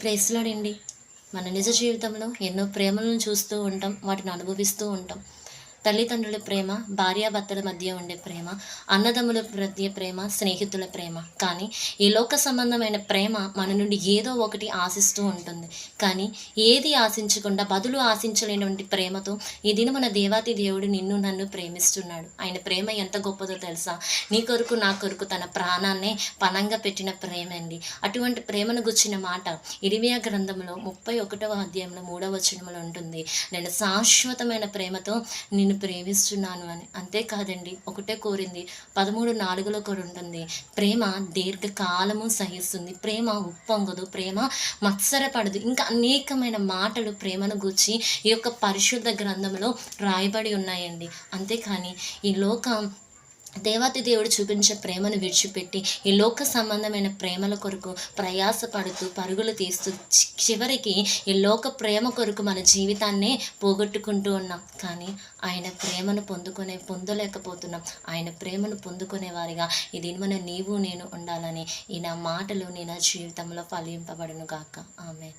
ప్రేసులాడండి మన నిజ జీవితంలో ఎన్నో ప్రేమలను చూస్తూ ఉంటాం వాటిని అనుభవిస్తూ ఉంటాం. తల్లిదండ్రుల ప్రేమ భార్యాభర్తల మధ్య ఉండే ప్రేమ అన్నదమ్ముల మధ్య ప్రేమ స్నేహితుల ప్రేమ. కానీ ఈ లోక సంబంధమైన ప్రేమ మన నుండి ఏదో ఒకటి ఆశిస్తూ ఉంటుంది. కానీ ఏది ఆశించకుండా బదులు ఆశించలేనటువంటి ప్రేమతో ఈ దిన మన దేవాతి దేవుడు నిన్ను నన్ను ప్రేమిస్తున్నాడు. ఆయన ప్రేమ ఎంత గొప్పదో తెలుసా? నీ కొరకు నా కొరకు తన ప్రాణాన్నే పనంగా పెట్టిన ప్రేమ అండి. అటువంటి ప్రేమను గుచ్చిన మాట ఇరిమియా గ్రంథంలో ముప్పై ఒకటవ అధ్యాయంలో మూడవ వచనంలో ఉంటుంది. నేను శాశ్వతమైన ప్రేమతో నిన్ను ప్రేమిస్తున్నాను అని. అంతేకాదండి ఒకటే కోరింది. పదమూడు నాలుగులో కూడా ఉంటుంది. ప్రేమ దీర్ఘకాలము సహిస్తుంది. ప్రేమ ఉప్పొంగదు. ప్రేమ మత్సరపడదు. ఇంకా అనేకమైన మాటలు ప్రేమను గూర్చి ఈ యొక్క పరిశుద్ధ గ్రంథంలో రాయబడి ఉన్నాయండి. అంతేకాని ఈ లోకం దేవాతి దేవుడు చూపించే ప్రేమను విడిచిపెట్టి ఈ లోక సంబంధమైన ప్రేమల కొరకు ప్రయాసపడుతూ పరుగులు తీస్తూ చి- చివరికి ఈ లోక ప్రేమ కొరకు మన జీవితాన్నే పోగొట్టుకుంటూ ఉన్నాం. కానీ ఆయన ప్రేమను పొందుకునే పొందలేకపోతున్నాం. ఆయన ప్రేమను పొందుకునే వారిగా ఇది మన నీవు నేను ఉండాలని ఈ నా మాటలు నీ నా జీవితంలో ఫలింపబడును గాక. ఆమె